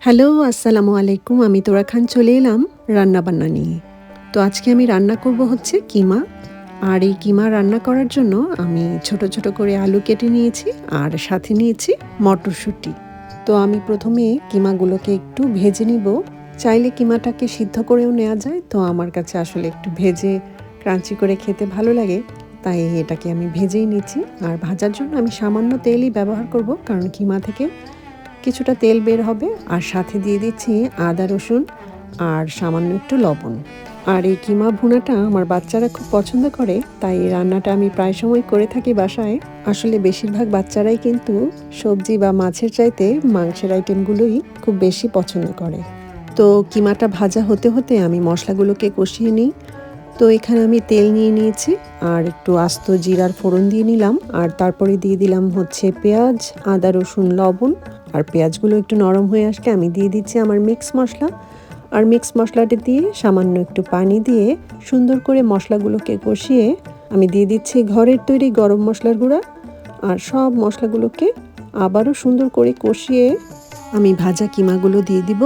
Hello, আসসালামু আলাইকুম। আমি তোরা খান চলে এলাম রান্না বান্না নিয়ে। তো আজকে আমি রান্না করব হচ্ছে কিমা। আর এই কিমা রান্না করার জন্য আমি ছোট ছোট করে আলু কেটে নিয়েছি আর সাথে নিয়েছি মটরশুঁটি। তো আমি প্রথমে কিমাগুলোকে একটু ভেজে নিব। চাইলে কিমাটাকে সিদ্ধ করেও নেওয়া যায়। তো আমার কাছে আসলে একটু ভেজে, ক্রাঞ্চি করে খেতে ভালো লাগে। তাই এটাকে আমি ভেজেই নিচ্ছি। আর ভাজার জন্য আমি সামান্য তেলই ব্যবহার করব। কারণ কিমা থেকে কিছুটা তেল বের হবে, আর সাথে দিয়ে দিচ্ছি আদা রসুন আর সামান্য একটু লবণ। আর এই কিমা ভুনাটা আমার বাচ্চারা খুব পছন্দ করে, তাই এই রান্নাটা আমি প্রায় সময় করে থাকি বাসায়। আসলে বেশিরভাগ বাচ্চারাই কিন্তু সবজি বা মাছের চাইতে মাংসের আইটেমগুলোই খুব বেশি পছন্দ করে। তো কিমাটা ভাজা হতে হতে আমি মশলাগুলোকে কষিয়ে নিই তো এখানে আমি তেল নিয়ে নিয়েছি আর একটু আস্ত জিরার ফোড়ন দিয়ে নিলাম। আর তারপরে দিয়ে দিলাম হচ্ছে পেঁয়াজ, আদা, রসুন, লবণ। আর পেঁয়াজগুলো একটু নরম হয়ে আসলে আমি দিয়ে দিচ্ছি আমার মিক্স মশলা। আর মিক্স মশলাটা দিয়ে সামান্য একটু পানি দিয়ে সুন্দর করে মশলাগুলোকে কষিয়ে আমি দিয়ে দিচ্ছি ঘরের তৈরি গরম মশলার গুঁড়া। আর সব মশলাগুলোকে আবারও সুন্দর করে কষিয়ে আমি ভাজা কিমাগুলো দিয়ে দিব।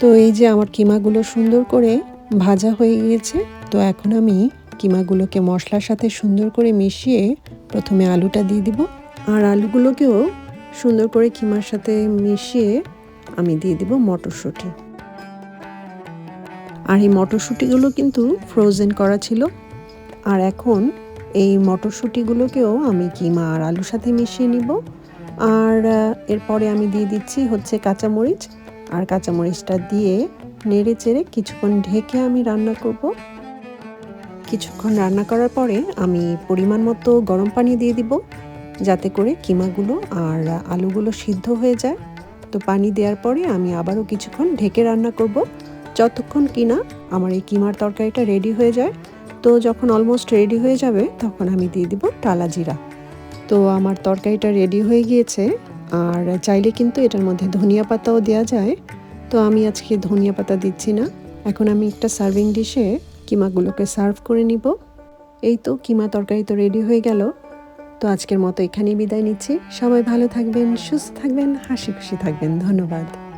তো এই যে আমার কিমাগুলো সুন্দর করে ভাজা হয়ে গিয়েছে। তো এখন আমি কিমাগুলোকে মশলার সাথে সুন্দর করে মিশিয়ে প্রথমে আলুটা দিয়ে দিব। আর আলুগুলোকেও সুন্দর করে কিমার সাথে মিশিয়ে আমি দিয়ে দিব মটরশুঁটি। আর এই মটরশুঁটিগুলো কিন্তু ফ্রোজেন করা ছিল। আর এখন এই মটরশুঁটিগুলোকেও আমি কিমা আর আলুর সাথে মিশিয়ে নিব। আর এরপরে আমি দিয়ে দিচ্ছি হচ্ছে কাঁচামরিচ। আর কাঁচামরিচটা দিয়ে নেড়ে চেড়ে কিছুক্ষণ ঢেকে আমি রান্না করব। কিছুক্ষণ রান্না করার পরে আমি পরিমাণ মতো গরম পানি দিয়ে দিব, যাতে করে কিমাগুলো আর আলুগুলো সিদ্ধ হয়ে যায়। তো পানি দেওয়ার পরে আমি আবারও কিছুক্ষণ ঢেকে রান্না করব। যতক্ষণ কিনা আমার এই কিমার তরকারিটা রেডি হয়ে যায়। তো যখন অলমোস্ট রেডি হয়ে যাবে, তখন আমি দিয়ে দিব টালা জিরা। তো আমার তরকারিটা রেডি হয়ে গিয়েছে। আর চাইলে কিন্তু এটার মধ্যে ধনিয়া পাতাও দেওয়া যায়। তো আমি আজকে ধনিয়া পাতা দিচ্ছি না। এখন আমি একটা সার্ভিং ডিশে কিমাগুলোকে সার্ভ করে নিব। এই তো কিমা তরকারি তো রেডি হয়ে গেল। তো আজকের মতো এখানেই বিদায় নিচ্ছি। সবাই ভালো থাকবেন, সুস্থ থাকবেন, হাসি খুশি থাকবেন। ধন্যবাদ।